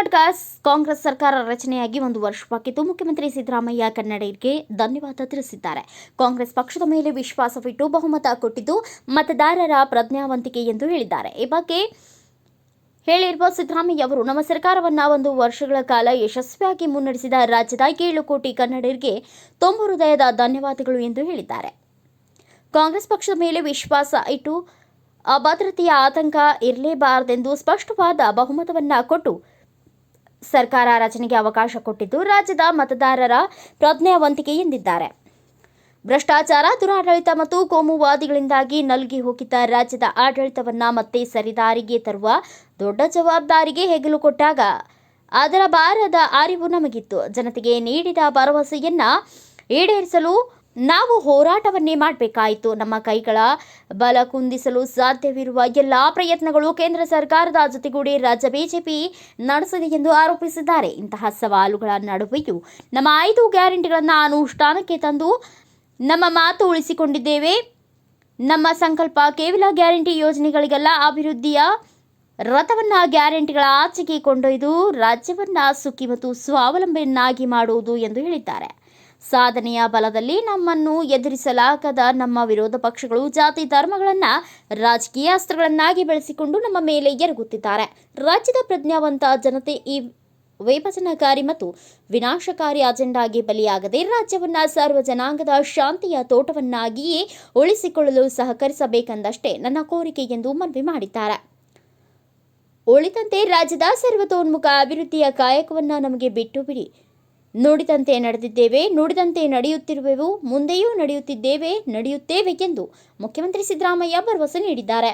ಸ್- ಕಾಂಗ್ರೆಸ್ ಸರ್ಕಾರ ರಚನೆಯಾಗಿ ಒಂದು ವರ್ಷವಾಗಿದ್ದು ಮುಖ್ಯಮಂತ್ರಿ ಸಿದ್ದರಾಮಯ್ಯ ಕನ್ನಡಿಗರಿಗೆ ಧನ್ಯವಾದ ತಿಳಿಸಿದ್ದಾರೆ. ಕಾಂಗ್ರೆಸ್ ಪಕ್ಷದ ಮೇಲೆ ವಿಶ್ವಾಸವಿಟ್ಟು ಬಹುಮತ ಕೊಟ್ಟಿದ್ದು ಮತದಾರರ ಪ್ರಜ್ಞಾವಂತಿಕೆ ಎಂದು ಹೇಳಿದ್ದಾರೆ. ಈ ಬಗ್ಗೆ ಹೇಳಿರುವ ಸಿದ್ದರಾಮಯ್ಯ ಅವರು, ನಮ್ಮ ಸರ್ಕಾರವನ್ನ ಒಂದು ವರ್ಷಗಳ ಕಾಲ ಯಶಸ್ವಿಯಾಗಿ ಮುನ್ನಡೆಸಿದ ರಾಜ್ಯದ ಏಳು ಕೋಟಿ ಕನ್ನಡಿಗರಿಗೆ ತುಂಬು ಹೃದಯದ ಧನ್ಯವಾದಗಳು ಎಂದು ಹೇಳಿದ್ದಾರೆ. ಕಾಂಗ್ರೆಸ್ ಪಕ್ಷದ ಮೇಲೆ ವಿಶ್ವಾಸ ಇಟ್ಟು ಅಭದ್ರತೆಯ ಆತಂಕ ಇರಲೇಬಾರದೆಂದು ಸ್ಪಷ್ಟವಾದ ಬಹುಮತವನ್ನ ಕೊಟ್ಟು ಸರ್ಕಾರ ರಚನೆಗೆ ಅವಕಾಶ ಕೊಟ್ಟಿದ್ದು ರಾಜ್ಯದ ಮತದಾರರ ಪ್ರಜ್ಞಾವಂತಿಕೆ ಎಂದಿದ್ದಾರೆ. ಭ್ರಷ್ಟಾಚಾರ, ದುರಾಡಳಿತ ಮತ್ತು ಕೋಮುವಾದಿಗಳಿಂದಾಗಿ ನಲ್ಗಿ ಹೋಗಿದ್ದ ರಾಜ್ಯದ ಆಡಳಿತವನ್ನ ಮತ್ತೆ ಸರಿದಾರಿಗೆ ತರುವ ದೊಡ್ಡ ಜವಾಬ್ದಾರಿಗೆ ಹೆಗಲು ಕೊಟ್ಟಾಗ ಅದರ ಭಾರದ ಅರಿವು ನಮಗಿತ್ತು. ಜನತೆಗೆ ನೀಡಿದ ಭರವಸೆಯನ್ನ ಈಡೇರಿಸಲು ನಾವು ಹೋರಾಟವನ್ನೇ ಮಾಡಬೇಕಾಯಿತು. ನಮ್ಮ ಕೈಗಳ ಬಲ ಕುಂದಿಸಲು ಸಾಧ್ಯವಿರುವ ಎಲ್ಲ ಪ್ರಯತ್ನಗಳು ಕೇಂದ್ರ ಸರ್ಕಾರದ ಜೊತೆಗೂಡಿ ರಾಜ್ಯ ಬಿಜೆಪಿ ನಡೆಸಿದೆ ಎಂದು ಆರೋಪಿಸಿದ್ದಾರೆ. ಇಂತಹ ಸವಾಲುಗಳ ನಡುವೆಯೂ ನಮ್ಮ ಐದು ಗ್ಯಾರಂಟಿಗಳನ್ನು ಅನುಷ್ಠಾನಕ್ಕೆ ತಂದು ನಮ್ಮ ಮಾತು ಉಳಿಸಿಕೊಂಡಿದ್ದೇವೆ. ನಮ್ಮ ಸಂಕಲ್ಪ ಕೇವಲ ಗ್ಯಾರಂಟಿ ಯೋಜನೆಗಳಿಗೆಲ್ಲ, ಅಭಿವೃದ್ಧಿಯ ರಥವನ್ನು ಗ್ಯಾರಂಟಿಗಳ ಆಚೆಗೆ ಕೊಂಡೊಯ್ದು ರಾಜ್ಯವನ್ನು ಸುಖಿ ಮತ್ತು ಸ್ವಾವಲಂಬಿಯನ್ನಾಗಿ ಮಾಡುವುದು ಎಂದು ಹೇಳಿದ್ದಾರೆ. ಸಾಧನೆಯ ಬಲದಲ್ಲಿ ನಮ್ಮನ್ನು ಎದುರಿಸಲಾಗದ ನಮ್ಮ ವಿರೋಧ ಪಕ್ಷಗಳು ಜಾತಿ ಧರ್ಮಗಳನ್ನ ರಾಜಕೀಯ ಅಸ್ತ್ರಗಳನ್ನಾಗಿ ಬೆಳೆಸಿಕೊಂಡು ನಮ್ಮ ಮೇಲೆ ಎರಗುತ್ತಿದ್ದಾರೆ. ರಾಜ್ಯದ ಪ್ರಜ್ಞಾವಂತ ಜನತೆ ಈ ವಿಭಜನಕಾರಿ ಮತ್ತು ವಿನಾಶಕಾರಿ ಅಜೆಂಡಾಗೆ ಬಲಿಯಾಗದೆ ರಾಜ್ಯವನ್ನ ಸರ್ವ ಜನಾಂಗದ ಶಾಂತಿಯ ತೋಟವನ್ನಾಗಿಯೇ ಉಳಿಸಿಕೊಳ್ಳಲು ಸಹಕರಿಸಬೇಕೆಂದಷ್ಟೇ ನನ್ನ ಕೋರಿಕೆ ಎಂದು ಮನವಿ ಮಾಡಿದ್ದಾರೆ. ಉಳಿದಂತೆ ರಾಜ್ಯದ ಸರ್ವತೋನ್ಮುಖ ಅಭಿವೃದ್ಧಿಯ ಕಾಯಕವನ್ನ ನಮಗೆ ಬಿಟ್ಟು ಬಿಡಿ. ನುಡಿದಂತೆ ನಡೆದಿದ್ದೇವೆ ನುಡಿದಂತೆ ನಡೆಯುತ್ತಿರುವೆವು ಮುಂದೆಯೂ ನಡೆಯುತ್ತಿದ್ದೇವೆ ನಡೆಯುತ್ತೇವೆ ಎಂದು ಮುಖ್ಯಮಂತ್ರಿ ಸಿದ್ದರಾಮಯ್ಯ ಭರವಸೆ ನೀಡಿದ್ದಾರೆ.